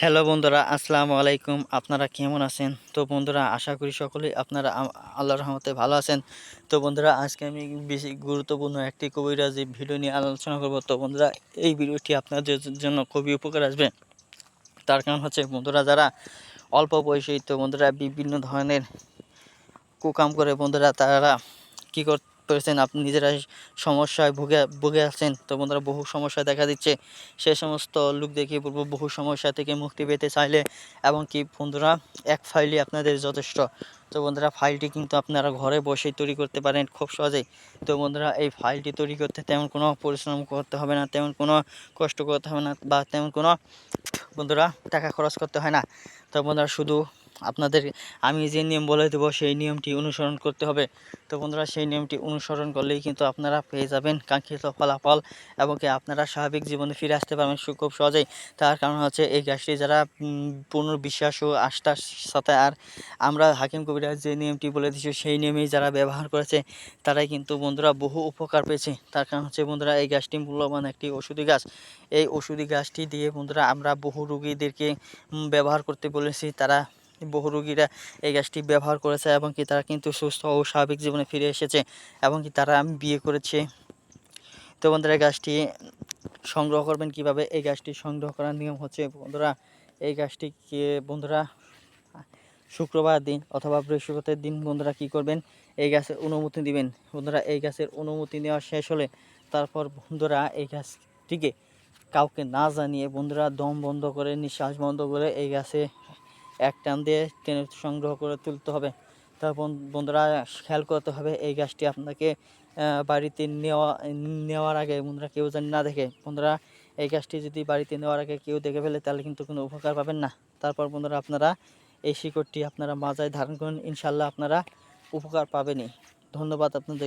Hello বন্ধুরা, আসসালামু আলাইকুম। আপনারা কেমন আছেন? তো বন্ধুরা, আশা করি সকলেই আপনারা আল্লাহর রহমতে ভালো আছেন। তো বন্ধুরা, আজকে আমি বেশি গুরুত্বপূর্ণ একটি কবিরাজি ভিডিও নিয়ে আলোচনা করব। তো বন্ধুরা, এই ভিডিওটি আপনাদের জন্য খুবই উপকার আসবে। তার কারণ হচ্ছে, বন্ধুরা, যারা অল্প বয়সী, তো বন্ধুরা, বিভিন্ন ধরনের কুকাম করে, বন্ধুরা, তারা কী করতেছেন, আপনি নিজেরা সমস্যায় ভুগে ভুগে আছেন, তো বন্ধুরা বহু সমস্যা দেখা দিচ্ছে। সে সমস্ত লোক দেখিয়ে বলব, বহু সমস্যা থেকে মুক্তি পেতে চাইলে এবং কি বন্ধুরা, এক ফাইলই আপনাদের যথেষ্ট। তো বন্ধুরা ফাইলটি কিন্তু আপনারা ঘরে বসেই তৈরি করতে পারেন খুব সহজেই। তো বন্ধুরা, এই ফাইলটি তৈরি করতে তেমন কোনো পরিশ্রম করতে হবে না, তেমন কোনো কষ্ট করতে হবে না বা তেমন কোনো বন্ধুরা, টাকা খরচ করতে হয় না। তো বন্ধুরা, শুধু আপনাদের আমি যে নিয়ম বলে দেবো সেই নিয়মটি অনুসরণ করতে হবে। তো বন্ধুরা সেই নিয়মটি অনুসরণ করলেই কিন্তু আপনারা পেয়ে যাবেন কাঙ্ক্ষিত ফলাফল এবং কি আপনারা স্বাভাবিক জীবনে ফিরে আসতে পারবেন খুব সহজেই। তার কারণ হচ্ছে এই গাছটি যারা উম, পূর্ণ বিশ্বাস ও আস্থার সাথে আর আমরা হাকিম কবিরাজ যে নিয়মটি বলে দিচ্ছি সেই নিয়মেই যারা ব্যবহার করেছে তারাই কিন্তু বন্ধুরা বহু উপকার পেয়েছে। তার কারণ হচ্ছে বন্ধুরা এই গাছটি মূল্যবান একটি ওষুধি গাছ এই ওষুধি গাছটি দিয়ে বন্ধুরা আমরা বহু রুগীদেরকে ব্যবহার করতে বলেছি। তারা বহু রুগীরা এই গাছটি ব্যবহার করেছে এবং কি তারা কিন্তু সুস্থ ও স্বাভাবিক জীবনে ফিরে এসেছে এবং কি তারা বিয়ে করেছে। তো বন্ধুরা গাছটি সংগ্রহ করবেন কীভাবে? এই গাছটি সংগ্রহ করার নিয়ম হচ্ছে বন্ধুরা, এই গাছটিকে বন্ধুরা, শুক্রবার দিন অথবা বৃহস্পতিবার দিন বন্ধুরা কি করবেন? এই গাছের অনুমতি দিবেন। বন্ধুরা, এই গাছের অনুমতি নেওয়া শেষ হলে তারপর বন্ধুরা এই গাছটিকে কাউকে না জানিয়ে বন্ধুরা দম বন্ধ করে, নিঃশ্বাস বন্ধ করে এই গাছে এক টান দিয়ে টেনে সংগ্রহ করে তুলতে হবে। তারপর বন্ধুরা, খেয়াল করতে হবে, এই গাছটি আপনাকে বাড়িতে নেওয়া, নেওয়ার আগে, বন্ধুরা, কেউ যেন না দেখে। বন্ধুরা, এই গাছটি যদি বাড়িতে নেওয়ার আগে কেউ দেখে ফেলে, তাহলে কিন্তু কোনো উপকার পাবেন না। তারপর, বন্ধুরা, আপনারা এই শিকড়টি আপনারা মাজায় ধারণ করুন। ইনশাল্লাহ আপনারা উপকার পাবেনই। ধন্যবাদ আপনাদের।